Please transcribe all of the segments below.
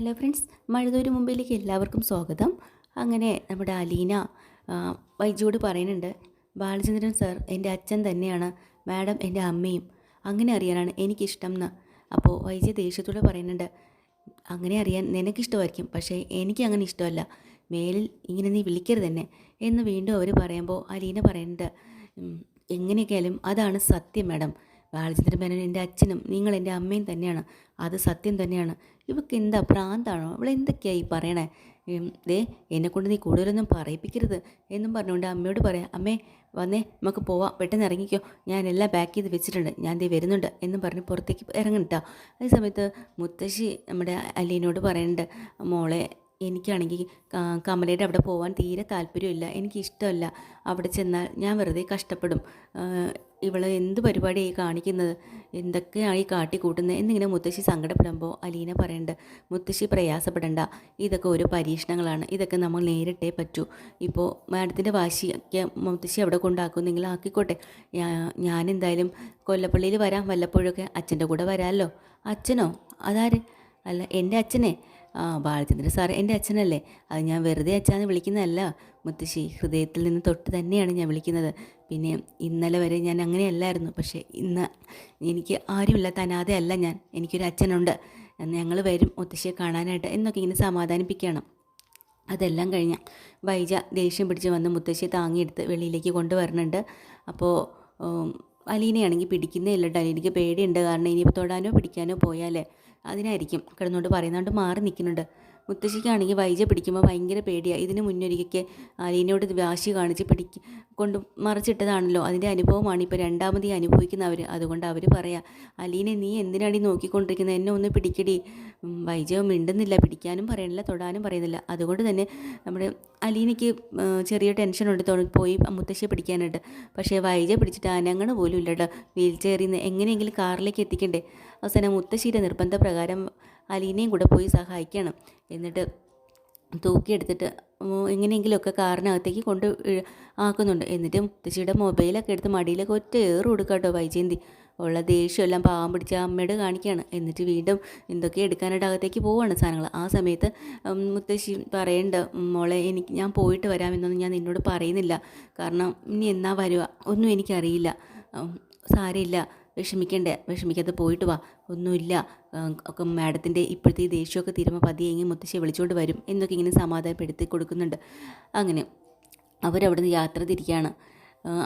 Hello friends മഴതൂര് മുമ്പിലേക്ക് എല്ലാവർക്കും സ്വാഗതം. അങ്ങനെ നമ്മുടെ അലീന വൈജുവോട് പറയുന്നുണ്ട് ബാലചന്ദ്രൻ സർ എന്റെ അച്ഛൻ തന്നെയാണ്. മാഡം എന്റെ അമ്മയും. അങ്ങനെ അറിയാനാണ് എനിക്കിഷ്ടം എന്ന് അപ്പോൾ വൈജി ദേഷ്യത്തോടെ പറയുന്നുണ്ട് അങ്ങനെ അറിയാൻ നിനക്കിഷ്ടമായിരിക്കും പക്ഷേ എനിക്ക് അങ്ങനെ ഇഷ്ടമല്ല. മേലിൽ ഇങ്ങനെ നീ വിളിക്കരുത് തന്നെ എന്ന് വീണ്ടും അവർ പറയുമ്പോൾ അലീന പറയുന്നുണ്ട് എങ്ങനെയൊക്കെയാലും അതാണ് സത്യം മാഡം. ബാലചന്ദ്രൻ മേനോൻ എന്റെ അച്ഛനും നിങ്ങൾ എന്റെ അമ്മയും തന്നെയാണ്. അത് സത്യം തന്നെയാണ്. ഇവക്ക് എന്താ പ്രാന്താണോ? അവൾ എന്തൊക്കെയായി പറയണേ? ദേ എന്നെക്കൊണ്ട് നീ കൂടുതലൊന്നും പറയിപ്പിക്കരുത് എന്നും പറഞ്ഞുകൊണ്ട് അമ്മയോട് പറയാം. അമ്മേ വന്നേ നമുക്ക് പോവാം. പെട്ടെന്ന് ഇറങ്ങിക്കോ. ഞാൻ എല്ലാം പാക്ക് ചെയ്ത് വെച്ചിട്ടുണ്ട്. ഞാൻ ദേ വരുന്നുണ്ട് എന്നും പറഞ്ഞ് പുറത്തേക്ക് ഇറങ്ങണിട്ടാ അതേ സമയത്ത് മുത്തശ്ശി നമ്മുടെ അലീനോട് പറയുന്നുണ്ട് മോളെ എനിക്കാണെങ്കിൽ കമലയുടെ അവിടെ പോകാൻ തീരെ താല്പര്യമില്ല. എനിക്കിഷ്ടമല്ല. അവിടെ ചെന്നാൽ ഞാൻ വെറുതെ കഷ്ടപ്പെടും. ഇവൾ എന്ത് പരിപാടിയായി കാണിക്കുന്നത്? എന്തൊക്കെയായി കാട്ടിക്കൂട്ടുന്നത്? എന്നിങ്ങനെ മുത്തശ്ശി സങ്കടപ്പെടുമ്പോൾ അലീന പറയുന്നുണ്ട് മുത്തശ്ശി പ്രയാസപ്പെടണ്ട. ഇതൊക്കെ ഒരു പരീക്ഷണങ്ങളാണ്. ഇതൊക്കെ നമ്മൾ നേരിട്ടേ പറ്റൂ. ഇപ്പോൾ മാഡത്തിന്റെ വാശിയൊക്കെ മുത്തശ്ശി അവിടെ കൊണ്ടാക്കുന്നെങ്കിൽ ആക്കിക്കോട്ടെ. ഞാൻ എന്തായാലും കൊല്ലപ്പള്ളിയിൽ വരാം. വല്ലപ്പോഴൊക്കെ അച്ഛന്റെ കൂടെ വരാമല്ലോ. അച്ഛനോ? അതാര്? അല്ല എന്റെ അച്ഛനെ. ആ ബാലചന്ദ്രൻ സാർ എന്റെ അച്ഛനല്ലേ? അത് ഞാൻ വെറുതെ അച്ഛാന്ന് വിളിക്കുന്നതല്ല. മുത്തശ്ശി ഹൃദയത്തിൽ നിന്ന് തൊട്ട് തന്നെയാണ് ഞാൻ വിളിക്കുന്നത്. പിന്നെ ഇന്നലെ വരെ ഞാൻ അങ്ങനെയല്ലായിരുന്നു. പക്ഷേ ഇന്ന് എനിക്ക് ആരുമില്ല തനാതെ അല്ല ഞാൻ. എനിക്കൊരു അച്ഛനുണ്ട്. ഞങ്ങൾ വരും മുത്തശ്ശിയെ കാണാനായിട്ട് എന്നൊക്കെ ഇങ്ങനെ സമാധാനിപ്പിക്കണം. അതെല്ലാം കഴിഞ്ഞ വൈജ ദേഷ്യം പിടിച്ച് വന്ന് മുത്തശ്ശിയെ താങ്ങിയെടുത്ത് വെളിയിലേക്ക് കൊണ്ടുവരുന്നുണ്ട് അപ്പോൾ അലീനയാണെങ്കിൽ പിടിക്കുന്നേ ഇല്ല കേട്ടോ. അലീനയ്ക്ക് പേടിയുണ്ട്. കാരണം ഇനിയിപ്പോൾ തൊടാനോ പിടിക്കാനോ പോയാലേ. അതിനായിരിക്കും. കിടന്നുകൊണ്ട് പറയുന്നതുകൊണ്ട് മാറി നിൽക്കുന്നുണ്ട്. മുത്തശ്ശിക്കാണെങ്കിൽ വൈജ പിടിക്കുമ്പോൾ ഭയങ്കര പേടിയാണ് ഇതിന് മുന്നൊരിക്കൽ അലീനയോട് വാശി കാണിച്ച് പിടിക്ക് കൊണ്ട് മറിച്ചിട്ടതാണല്ലോ. അതിന്റെ അനുഭവമാണ് ഇപ്പോൾ രണ്ടാമത് ഈ അനുഭവിക്കുന്നവർ അതുകൊണ്ട് അവർ പറയാം അലീനെ നീ എന്തിനാണ് ഈ നോക്കിക്കൊണ്ടിരിക്കുന്നത്? എന്നെ ഒന്ന് പിടിക്കടി. വൈജ മിണ്ടുന്നില്ല. പിടിക്കാനും പറയുന്നില്ല തൊടാനും പറയുന്നില്ല. അതുകൊണ്ട് തന്നെ നമ്മുടെ അലീനയ്ക്ക് ചെറിയ ചെറിയ ടെൻഷനുണ്ട് പോയി മുത്തശ്ശിയെ പിടിക്കാനായിട്ട്. പക്ഷേ വൈജ പിടിച്ചിട്ട് അനങ്ങണ പോലും ഇല്ല കേട്ടോ. വീൽ ചെയറിൽ നിന്ന് എങ്ങനെയെങ്കിലും കാറിലേക്ക് എത്തിക്കണ്ടേ. അവസാനം മുത്തശ്ശിയുടെ നിർബന്ധപ്രകാരം അലീനയും കൂടെ പോയി സഹായിക്കണം. എന്നിട്ട് തൂക്കിയെടുത്തിട്ട് എങ്ങനെയെങ്കിലുമൊക്കെ കാറിനകത്തേക്ക് കൊണ്ട് ആക്കുന്നുണ്ട്. എന്നിട്ട് മുത്തശ്ശിയുടെ മൊബൈലൊക്കെ എടുത്ത് മടിയിലൊക്കെ ഒറ്റ ഏറ് കൊടുക്കാട്ടോ കേട്ടോ വൈജയന്തി. ഉള്ള ദേഷ്യമെല്ലാം പാവം പിടിച്ച അമ്മയോട് കാണിക്കുകയാണ് എന്നിട്ട് വീണ്ടും എന്തൊക്കെ എടുക്കാനായിട്ട് അകത്തേക്ക് പോവുകയാണ് സാധനങ്ങൾ. ആ സമയത്ത് മുത്തശ്ശി പറയേണ്ട "ഉം, മോളെ എനിക്ക് ഞാൻ പോയിട്ട് വരാമെന്നൊന്നും ഞാൻ നിന്നോട് പറയുന്നില്ല. കാരണം ഇനി എന്നാ വരുക ഒന്നും എനിക്കറിയില്ല. സാരമില്ല. വിഷമിക്കണ്ടേ? വിഷമിക്കാതെ പോയിട്ട് വാ. ഒന്നുമില്ല. ഒക്കെ മാഡത്തിന്റെ ഇപ്പോഴത്തെ ഈ ദേഷ്യമൊക്കെ തീരുമ്പോൾ പതിയെ ഇങ്ങനെ മുത്തശ്ശിയെ വിളിച്ചുകൊണ്ട് വരും എന്നൊക്കെ ഇങ്ങനെ സമാധാനപ്പെടുത്തി കൊടുക്കുന്നുണ്ട്. അങ്ങനെ അവരവിടുന്ന് യാത്ര തിരിക്കുകയാണ്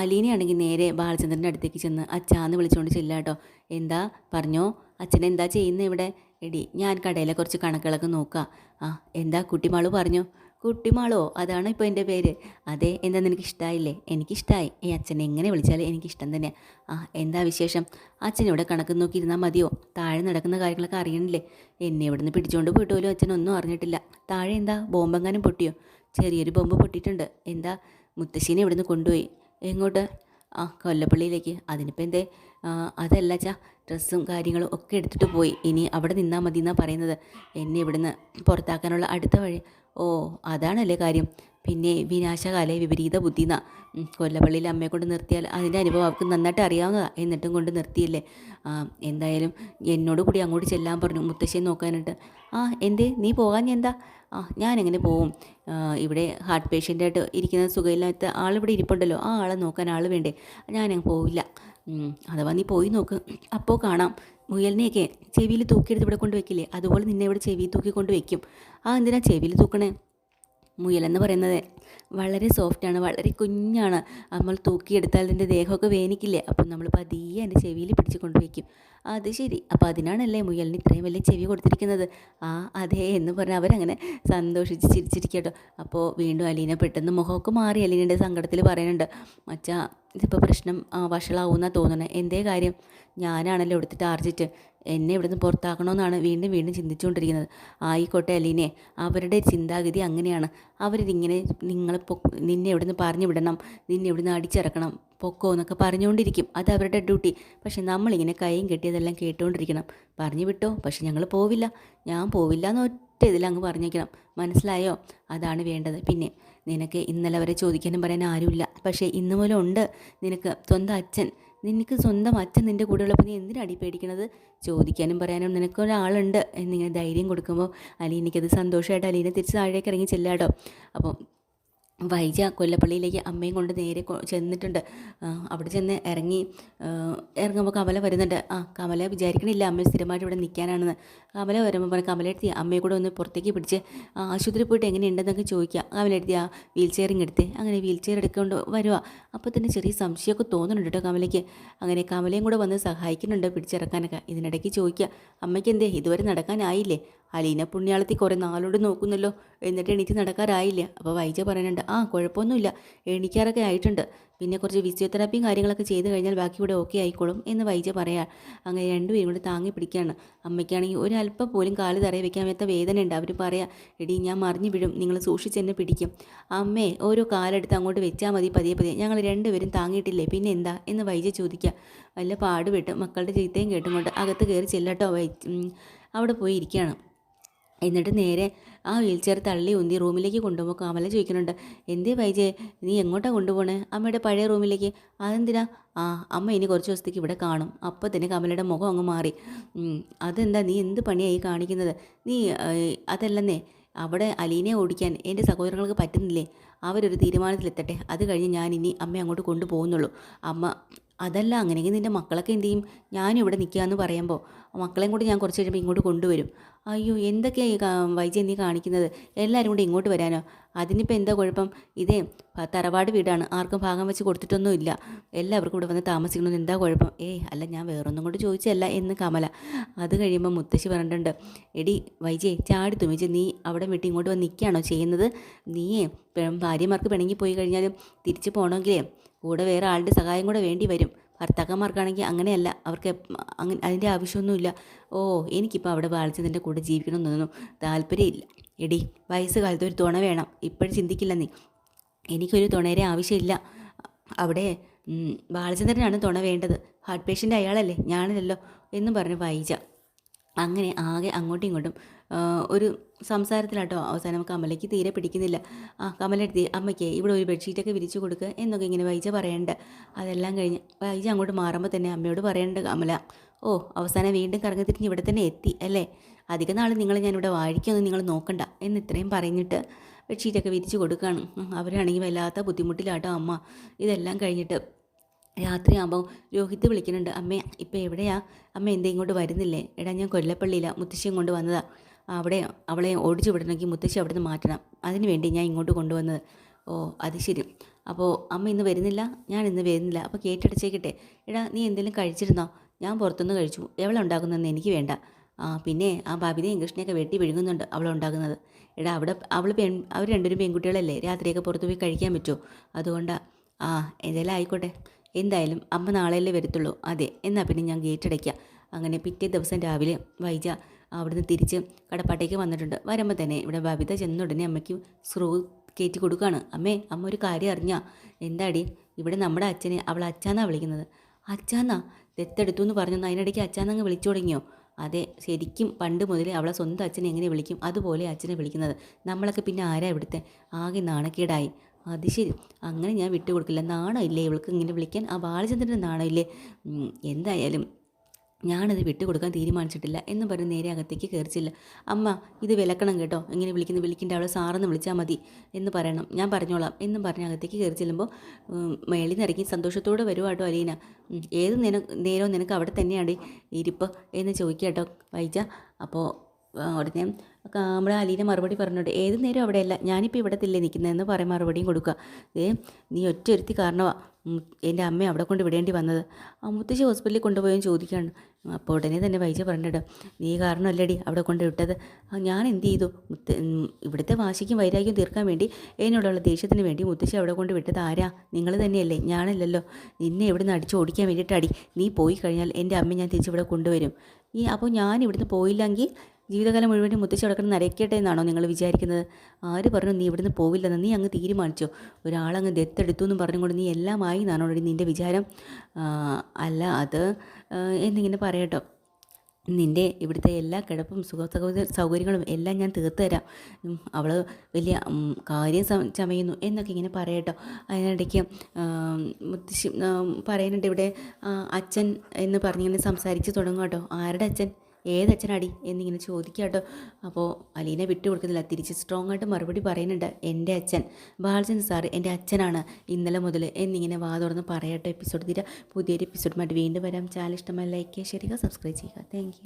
അലീനയാണെങ്കിൽ നേരെ ബാലചന്ദ്രന്റെ അടുത്തേക്ക് ചെന്ന് അച്ഛാന്ന് വിളിച്ചുകൊണ്ട് ചെല്ലാട്ടോ. എന്താ? പറഞ്ഞോ. അച്ഛൻ എന്താ ചെയ്യുന്നത് ഇവിടെ? എടി ഞാൻ കടയിലെ കുറച്ച് കണക്കുകളൊക്കെ നോക്കാം. ആ എന്താ കുട്ടിമാളു പറഞ്ഞു? കുട്ടിമാളോ? അതാണ് ഇപ്പോൾ എന്റെ പേര്. അതെ എന്താ നിനക്ക് ഇഷ്ടമായില്ലേ എനിക്കിഷ്ടമായി ഈ അച്ഛനെ എങ്ങനെ വിളിച്ചാലും എനിക്കിഷ്ടം തന്നെ ആ എന്താ വിശേഷം? അച്ഛൻ ഇവിടെ കണക്ക് നോക്കിയിരുന്നാൽ മതിയോ? താഴെ നടക്കുന്ന കാര്യങ്ങളൊക്കെ അറിയണില്ലേ? എന്നെ ഇവിടുന്ന് പിടിച്ചുകൊണ്ട് പോയിട്ടോലും അച്ഛനൊന്നും അറിഞ്ഞിട്ടില്ല. താഴെ എന്താ? ബോംബെങ്ങാനും പൊട്ടിയോ? ചെറിയൊരു ബോംബ് പൊട്ടിയിട്ടുണ്ട്. എന്താ? മുത്തശ്ശീനെ ഇവിടുന്ന് കൊണ്ടുപോയി. എങ്ങോട്ട്? ആ കൊല്ലപ്പള്ളിയിലേക്ക്. അതിനിപ്പോൾ എന്തേ? അതല്ല അച്ഛാ. ഡ്രസ്സും കാര്യങ്ങളും ഒക്കെ എടുത്തിട്ട് പോയി. ഇനി അവിടെ നിന്നാൽ മതി എന്നാണ് പറയുന്നത്. എന്നെ ഇവിടുന്ന് പുറത്താക്കാനുള്ള അടുത്ത വഴി. ഓ അതാണല്ലേ കാര്യം. പിന്നെ വിനാശകാലെ വിപരീത ബുദ്ധിന കൊല്ലപ്പള്ളിയിൽ അമ്മയെ കൊണ്ട് നിർത്തിയാൽ അതിന്റെ അനുഭവം അവർക്ക് നന്നായിട്ട് അറിയാവുന്നതാണ് എന്നിട്ടും കൊണ്ട് നിർത്തിയില്ലേ? എന്തായാലും എന്നോട് കൂടി അങ്ങോട്ട് ചെല്ലാൻ പറഞ്ഞു മുത്തശ്ശിയെ നോക്കാനായിട്ട്. ആ എന്തേ? നീ പോകാൻ എന്താ? ആ ഞാനെങ്ങനെ പോവും? ആ, ഇവിടെ ഹാർട്ട് പേഷ്യന്റായിട്ട് ഇരിക്കുന്ന സുഖമില്ലാത്ത ആളിവിടെ ഇരിപ്പുണ്ടല്ലോ. ആ ആളെ നോക്കാൻ ആൾ വേണ്ടേ? ഞാനങ്ങ് പോവില്ല. അഥവാ നീ പോയി നോക്ക്. അപ്പോൾ കാണാം. മുയലിനെയൊക്കെ ചെവിയിൽ തൂക്കിയെടുത്ത് ഇവിടെ കൊണ്ട് വെക്കില്ലേ? അതുപോലെ നിന്നെ ഇവിടെ ചെവിയിൽ തൂക്കി കൊണ്ട് വെക്കും. ആ എന്തിനാ ചെവിയിൽ തൂക്കണേ? മുയലെന്ന് പറയുന്നത് വളരെ സോഫ്റ്റാണ് വളരെ കുഞ്ഞാണ്. നമ്മൾ തൂക്കിയെടുത്താൽ അതിന്റെ ദേഹമൊക്കെ വേനിക്കില്ലേ? അപ്പം നമ്മൾ പതിയെ അതിന്റെ ചെവിയിൽ പിടിച്ച് കൊണ്ടുവയ്ക്കും അത് ശരി. അപ്പോൾ അതിനാണല്ലേ മുയലിന് ഇത്രയും വലിയ ചെവി കൊടുത്തിരിക്കുന്നത്? ആ അതെ എന്ന് പറഞ്ഞ് അവരങ്ങനെ സന്തോഷിച്ച് ചിരിച്ചിരിക്കട്ടോ അപ്പോൾ വീണ്ടും അലീന പെട്ടെന്ന് മുഖമൊക്കെ മാറി. അലീനയുടെ സങ്കടത്തിൽ പറയുന്നുണ്ട് മച്ചാ ഇതിപ്പോൾ പ്രശ്നം വഷളാവുമെന്നാണ് തോന്നണേ. എന്തേ കാര്യം? ഞാനാണല്ലോ എടുത്തിട്ട് ടാർജറ്റ്. എന്നെ ഇവിടുന്ന് പുറത്താക്കണമെന്നാണ് വീണ്ടും വീണ്ടും ചിന്തിച്ചുകൊണ്ടിരിക്കുന്നത്. ആയിക്കോട്ടെ അലീനെ. അവരുടെ ചിന്താഗതി അങ്ങനെയാണ്. അവരിതിങ്ങനെ നിങ്ങളെ പൊ നിന്നെ ഇവിടുന്ന് പറഞ്ഞു വിടണം. നിന്നെ ഇവിടുന്ന് അടിച്ചിറക്കണം. പൊക്കോ എന്നൊക്കെ പറഞ്ഞുകൊണ്ടിരിക്കും. അത് അവരുടെ ഡ്യൂട്ടി. പക്ഷെ നമ്മളിങ്ങനെ കൈയും കെട്ടിയതെല്ലാം കേട്ടുകൊണ്ടിരിക്കണം. പറഞ്ഞു വിട്ടോ? പക്ഷെ ഞങ്ങൾ പോവില്ല. ഞാൻ പോവില്ല എന്ന് ഒറ്റ ഇതിലങ്ങ് പറഞ്ഞേക്കണം. മനസ്സിലായോ? അതാണ് വേണ്ടത്. പിന്നെ നിനക്ക് ഇന്നലെ വരെ ചോദിക്കാനും പറയാൻ ആരുമില്ല. പക്ഷേ ഇന്ന് ഉണ്ട്. നിനക്ക് സ്വന്തം അച്ഛൻ നിനക്ക് സ്വന്തം അച്ഛൻ നിന്റെ കൂടെ ഉള്ളപ്പോൾ നീ എന്തിനാടി പേടിക്കണത്? ചോദിക്കാനും പറയാനും നിനക്കൊരാളുണ്ട്. എന്നിങ്ങനെ ധൈര്യം കൊടുക്കുമ്പോൾ അലീനയ്ക്കത് സന്തോഷമായിട്ട് അലീനെ തിരിച്ച് താഴേക്ക് ഇറങ്ങി ചെല്ലാട്ടോ. അപ്പോൾ വൈജ കൊല്ലപ്പള്ളിയിലേക്ക് അമ്മയും കൊണ്ട് നേരെ ചെന്നിട്ടുണ്ട്. അവിടെ ചെന്ന് ഇറങ്ങി ഇറങ്ങുമ്പോൾ കമല വരുന്നുണ്ട്. ആ കമല വിചാരിക്കണില്ല അമ്മ സ്ഥിരമായിട്ട് ഇവിടെ നിൽക്കാനാണെന്ന്. കമല വരുമ്പോൾ പറഞ്ഞു കമല എടുത്തി അമ്മയെ കൂടെ ഒന്ന് പുറത്തേക്ക് പിടിച്ച് ആശുപത്രി പോയിട്ട് എങ്ങനെയുണ്ടെന്നൊക്കെ ചോദിക്കുക. കമല എടുത്തി ആ വീൽ ചെയറിങ് എടുത്ത്. അങ്ങനെ വീൽ ചെയർ എടുക്കൊണ്ട് വരുക അപ്പോൾ തന്നെ ചെറിയ സംശയമൊക്കെ തോന്നുന്നുണ്ട് കേട്ടോ കമലയ്ക്ക്. അങ്ങനെ കമലയും കൂടെ വന്ന് സഹായിക്കുന്നുണ്ട് പിടിച്ചിറക്കാനൊക്കെ. ഇതിനിടയ്ക്ക് ചോദിക്കുക അമ്മയ്ക്ക് എന്തേ ഇതുവരെ നടക്കാനായില്ലേ? അലീന പുണ്യാളത്തി കുറേ നാളോട് നോക്കുന്നല്ലോ. എന്നിട്ട് എണീറ്റ് നടക്കാറായില്ല. അപ്പോൾ വൈജ പറയുന്നുണ്ട് ആ കുഴപ്പമൊന്നുമില്ല. എണീക്കാറൊക്കെ ആയിട്ടുണ്ട്. പിന്നെ കുറച്ച് ഫിസിയോതെറാപ്പിയും കാര്യങ്ങളൊക്കെ ചെയ്ത് കഴിഞ്ഞാൽ ബാക്കി കൂടെ ഓക്കെ ആയിക്കോളും എന്ന് വൈജ പറയാ. അങ്ങനെ രണ്ടുപേരും കൂടി താങ്ങി പിടിക്കുകയാണ് അമ്മയ്ക്കാണെങ്കിൽ ഒരല്പം പോലും കാൽ തറയെ വെക്കാൻ വേത്ത വേദന ഉണ്ട്. അവർ പറയാം എടി ഞാൻ മറിഞ്ഞു വീഴും. നിങ്ങൾ സൂക്ഷിച്ച് പിടിക്കും. അമ്മേ ഓരോ കാലെടുത്ത് അങ്ങോട്ട് വെച്ചാൽ മതി പതിയെ പതിയെ. ഞങ്ങൾ രണ്ടുപേരും താങ്ങിയിട്ടില്ലേ? പിന്നെ എന്താ? എന്ന് വൈജ ചോദിക്കുക വല്ല പാടുപെട്ട് മക്കളുടെ ചീത്തയും കേട്ടും കൊണ്ട് അകത്ത് കയറി ചെല്ലട്ടോ അവിടെ പോയി ഇരിക്കുകയാണ് എന്നിട്ട് നേരെ ആ വീൽ ചെയർ തള്ളി ഉന്തി റൂമിലേക്ക് കൊണ്ടുപോകുമ്പോൾ കമല ചോദിക്കുന്നുണ്ട് എന്തേ വൈജേ നീ എങ്ങോട്ടാണ് കൊണ്ടുപോകണേ അമ്മയുടെ പഴയ റൂമിലേക്ക്. അതെന്തിനാ? ആ അമ്മ ഇനി കുറച്ച് ദിവസത്തേക്ക് ഇവിടെ കാണും. അപ്പോൾ തന്നെ കമലയുടെ മുഖം അങ്ങ് മാറി. അതെന്താ നീ എന്ത് പണിയായി കാണിക്കുന്നത്? നീ അതല്ലെന്നേ അവിടെ അലീനെ ഓടിക്കാൻ എന്റെ സഹോദരങ്ങൾക്ക് പറ്റുന്നില്ലേ? അവരൊരു തീരുമാനത്തിലെത്തട്ടെ. അത് കഴിഞ്ഞ് ഞാൻ ഇനി അമ്മ അങ്ങോട്ട് കൊണ്ടുപോകുന്നുള്ളൂ. അമ്മ അതല്ല അങ്ങനെയെങ്കിൽ നിന്റെ മക്കളൊക്കെ എന്ത് ചെയ്യും? ഞാനും ഇവിടെ നിൽക്കുക എന്ന് പറയുമ്പോൾ മക്കളെയും കൂടി ഞാൻ കുറച്ച് കഴിയുമ്പോൾ ഇങ്ങോട്ട് കൊണ്ടുവരും. അയ്യോ എന്തൊക്കെയാണ് ഈ വൈദ്യ നീ കാണിക്കുന്നത്? എല്ലാവരും കൂടി ഇങ്ങോട്ട് വരാനോ? അതിനിപ്പോൾ എന്താ കുഴപ്പം? ഇതേ തറവാട് വീടാണ്. ആർക്കും ഭാഗം വെച്ച് കൊടുത്തിട്ടൊന്നുമില്ല എല്ലാവർക്കും ഇവിടെ വന്ന് താമസിക്കണമെന്ന് എന്താ കുഴപ്പം? ഏയ് അല്ല ഞാൻ വേറൊന്നും കൊണ്ട് ചോദിച്ചല്ല എന്ന് കമല. അത് കഴിയുമ്പോൾ മുത്തശ്ശി പറഞ്ഞിട്ടുണ്ട് എടി വൈജയ് ചാടി തുമിച്ച് നീ അവിടെ വിട്ട് ഇങ്ങോട്ട് വന്ന് നിൽക്കുകയാണോ ചെയ്യുന്നത്? നീയേ ഭാര്യമാർക്ക് പിണങ്ങി പോയി കഴിഞ്ഞാലും തിരിച്ചു പോകണമെങ്കിലേ കൂടെ വേറെ ആളുടെ സഹായം കൂടെ വേണ്ടി വരും. ഭർത്താക്കന്മാർക്കാണെങ്കിൽ അങ്ങനെയല്ല. അവർക്ക് അങ്ങനെ അതിന്റെ ആവശ്യമൊന്നുമില്ല. ഓ എനിക്കിപ്പോൾ അവിടെ ബാലചന്ദ്രന്റെ കൂടെ ജീവിക്കണമെന്നൊന്നും താല്പര്യമില്ല. എടി വയസ്സ് കാലത്ത് ഒരു തുണ വേണം. ഇപ്പോഴും ചിന്തിക്കില്ല നീ. എനിക്കൊരു തുണേരെ ആവശ്യമില്ല. അവിടെ ബാലചന്ദ്രനാണ് തുണ വേണ്ടത്. Heart patient അയാളല്ലേ? ഞാനല്ലോ എന്നും പറഞ്ഞ് വൈജ. അങ്ങനെ ആകെ അങ്ങോട്ടും ഇങ്ങോട്ടും ഒരു സംസാരത്തിലാട്ടോ അവസാനം കമലയ്ക്ക് തീരെ പിടിക്കുന്നില്ല. ആ കമലെടുത്തി അമ്മയ്ക്ക് ഇവിടെ ഒരു ബെഡ്ഷീറ്റൊക്കെ വിരിച്ചു കൊടുക്കുക എന്നൊക്കെ ഇങ്ങനെ വൈജ പറയണ്ട. അതെല്ലാം കഴിഞ്ഞ് വൈജ അങ്ങോട്ട് മാറുമ്പോൾ തന്നെ അമ്മയോട് പറയണ്ട കമല ഓ അവസാനം വീണ്ടും കറങ്ങിത്തിരിഞ്ഞ് ഇവിടെ തന്നെ എത്തി അല്ലേ? അധിക നാൾ നിങ്ങൾ ഞാനിവിടെ വാഴിക്കൊന്നും നിങ്ങൾ നോക്കണ്ട എന്ന് ഇത്രയും പറഞ്ഞിട്ട് ബെഡ്ഷീറ്റൊക്കെ വിരിച്ചു കൊടുക്കുകയാണ് അവരാണെങ്കിൽ വല്ലാത്ത ബുദ്ധിമുട്ടിലാട്ടോ അമ്മ. ഇതെല്ലാം കഴിഞ്ഞിട്ട് രാത്രിയാകുമ്പോൾ രോഹിത് വിളിക്കുന്നുണ്ട് അമ്മേ ഇപ്പം എവിടെയാ? അമ്മ എന്തേ ഇങ്ങോട്ട് വരുന്നില്ലേ? എടാ ഞാൻ കൊല്ലപ്പള്ളിയിലാണ് മുത്തശ്ശിയും കൊണ്ട് വന്നതാ. അവിടെ അവളെ ഓടിച്ചു വിടണമെങ്കിൽ മുത്തശ്ശി അവിടെ നിന്ന് മാറ്റണം അതിനുവേണ്ടി ഞാൻ ഇങ്ങോട്ട് കൊണ്ടുവന്നത്. ഓ അത് ശരി. അപ്പോൾ അമ്മ ഇന്ന് വരുന്നില്ല? ഞാൻ ഇന്ന് വരുന്നില്ല. അപ്പോൾ കേട്ടടച്ചേക്കട്ടെ. എടാ നീ എന്തെങ്കിലും കഴിച്ചിരുന്നോ? ഞാൻ പുറത്തുനിന്ന് കഴിച്ചു. എവളുണ്ടാക്കുന്നതെന്ന് എനിക്ക് വേണ്ട. ആ പിന്നെ ആ ബാബിനെയും കൃഷ്ണയൊക്കെ വെട്ടി വിഴുങ്ങുന്നുണ്ട് അവളുണ്ടാക്കുന്നത് എടാ അവിടെ അവൾ പെൺ അവർ രണ്ടുപേരും പെൺകുട്ടികളല്ലേ? രാത്രിയൊക്കെ പുറത്ത് പോയി കഴിക്കാൻ പറ്റുമോ അതുകൊണ്ടാണ് ആ എന്തായാലും ആയിക്കോട്ടെ. എന്തായാലും അമ്മ നാളെയല്ലേ വരത്തുള്ളൂ. അതെ എന്നാൽ പിന്നെ ഞാൻ ഗേറ്റ് അങ്ങനെ പിറ്റേ ദിവസം രാവിലെ വൈജ അവിടുന്ന് തിരിച്ച് കടപ്പാട്ടേക്ക് വന്നിട്ടുണ്ട്. വരുമ്പോൾ തന്നെ ഇവിടെ ബബിത ചെന്ന ഉടനെ അമ്മയ്ക്ക് സ്ക്രൂ കയറ്റി കൊടുക്കുകയാണ് അമ്മേ അമ്മ ഒരു കാര്യം അറിഞ്ഞാ? എന്താടി? ഇവിടെ നമ്മുടെ അച്ഛനെ അവൾ അച്ഛാന്നാണ് വിളിക്കുന്നത്. അച്ഛാന്നാ? ദത്തെടുത്തു എന്ന് പറഞ്ഞു അതിനിടയ്ക്ക് അച്ഛാന്നങ്ങ് വിളിച്ചു തുടങ്ങിയോ? അതെ ശരിക്കും പണ്ട് മുതലേ അവളെ സ്വന്തം അച്ഛനെ എങ്ങനെ വിളിക്കും? അതുപോലെ അച്ഛനെ വിളിക്കുന്നത്. നമ്മളൊക്കെ പിന്നെ ആരാ ഇവിടുത്തെ? ആകെ നാണക്കേടായി. അത് ശരി. അങ്ങനെ ഞാൻ വിട്ടുകൊടുക്കില്ല. നാണമില്ലേ ഇവൾക്ക്? ഇങ്ങനെ വിളിക്കാൻ? ആ ബാലചന്ദ്രന്റെ നാണമില്ലേ? എന്തായാലും ഞാനത് വിട്ടുകൊടുക്കാൻ തീരുമാനിച്ചിട്ടില്ല എന്ന് പറഞ്ഞ് നേരെ അകത്തേക്ക് കയറിച്ചില്ല. അമ്മ ഇത് വിലക്കണം കേട്ടോ. ഇങ്ങനെ വിളിക്കുന്ന വിളിക്കേണ്ട അവളെ സാറെന്ന് വിളിച്ചാൽ മതി എന്ന് പറയണം. ഞാൻ പറഞ്ഞോളാം എന്ന് പറഞ്ഞ് അകത്തേക്ക് കയറി ചെല്ലുമ്പോൾ മേളിൽ നിന്ന് ഇറങ്ങി സന്തോഷത്തോടെ വരുവാട്ടോ അലീന. ഏത് നേരം നേരവും നിനക്ക് അവിടെ തന്നെയാണ് ഇരിപ്പ് എന്ന് ചോദിക്കുക കേട്ടോ വൈജ. അപ്പോൾ ഉടനെ നമ്മുടെ അലീന മറുപടി പറഞ്ഞോട് ഏത് നേരം അവിടെയല്ല? ഞാനിപ്പോൾ ഇവിടെ തില്ലേ നിൽക്കുന്നതെന്ന് പറയും മറുപടിയും കൊടുക്കുക ഏ നീ ഒറ്റ ഒരുത്തി കാരണമാണ് എന്റെ അമ്മ അവിടെ കൊണ്ട് വിടേണ്ടി വന്നത്. ആ മുത്തശ്ശി ഹോസ്പിറ്റലിൽ കൊണ്ടുപോയെന്ന് ചോദിക്കുകയാണ് അപ്പോൾ ഉടനെ തന്നെ വൈജ പറഞ്ഞിട്ട് നീ കാരണമല്ലടി അവിടെ കൊണ്ട് വിട്ടത്? ഞാൻ എന്ത് ചെയ്തു? മുത്ത ഇവിടുത്തെ വാശിക്കും വൈരാഗ്യം തീർക്കാൻ വേണ്ടി എന്നോടുള്ള ദേഷ്യത്തിന് വേണ്ടി മുത്തശ്ശി അവിടെ കൊണ്ട് വിട്ടത് ആരാ? നിങ്ങൾ തന്നെയല്ലേ? ഞാനല്ലല്ലോ. നിന്നെ ഇവിടുന്ന് അടിച്ച് ഓടിക്കാൻ വേണ്ടിയിട്ടടി. നീ പോയി കഴിഞ്ഞാൽ എന്റെ അമ്മ ഞാൻ തിരിച്ചിവിടെ കൊണ്ടുവരും. ഈ അപ്പോൾ ഞാൻ ഇവിടുന്ന് പോയില്ലെങ്കിൽ ജീവിതകാലം മുഴുവൻ മുത്തശ്ശി കിടക്കണം നരയ്ക്കട്ടെ എന്നാണോ നിങ്ങൾ വിചാരിക്കുന്നത്? ആര് പറഞ്ഞു നീ ഇവിടുന്ന് പോവില്ലെന്ന്? നീ അങ്ങ് തീരുമാനിച്ചോ. ഒരാളങ്ങ് ദത്തെടുത്തു എന്നും പറഞ്ഞുകൊണ്ട് നീ എല്ലാമായി എന്നാണോ നിന്റെ വിചാരം? അല്ല അത് എന്നിങ്ങനെ പറയട്ടോ. നിന്റെ ഇവിടുത്തെ എല്ലാ കിടപ്പും സുഖ സൗകര്യങ്ങളും എല്ലാം ഞാൻ തീർത്തു തരാം. അവൾ വലിയ കാര്യം ചമയുന്നു എന്നൊക്കെ ഇങ്ങനെ പറയട്ടോ. അതിനിടയ്ക്ക് മുത്തശ്ശി പറയുന്നുണ്ട് ഇവിടെ അച്ഛൻ എന്ന് പറഞ്ഞിങ്ങനെ സംസാരിച്ച് തുടങ്ങും കേട്ടോ. ആരുടെ അച്ഛൻ? ഏതച്ഛനടി എന്നിങ്ങനെ ചോദിക്കുക കേട്ടോ അപ്പോൾ അലീന വിട്ടു കൊടുക്കുന്നില്ല. തിരിച്ച് സ്ട്രോങ് ആയിട്ട് മറുപടി പറയുന്നുണ്ട്. എന്റെ അച്ഛൻ ബാലചന്ദ് സാർ എന്റെ അച്ഛനാണ്. ഇന്നലെ മുതൽ എന്നിങ്ങനെ വാ തുറന്ന് പറയട്ടെ. എപ്പിസോഡ് തീരെ പുതിയൊരു എപ്പിസോഡുമായിട്ട് വീണ്ടും വരാം. ചാനൽ ഇഷ്ടമായി ലൈക്ക് ചെയ്യുക ശരിക്കും സബ്സ്ക്രൈബ് ചെയ്യുക. താങ്ക്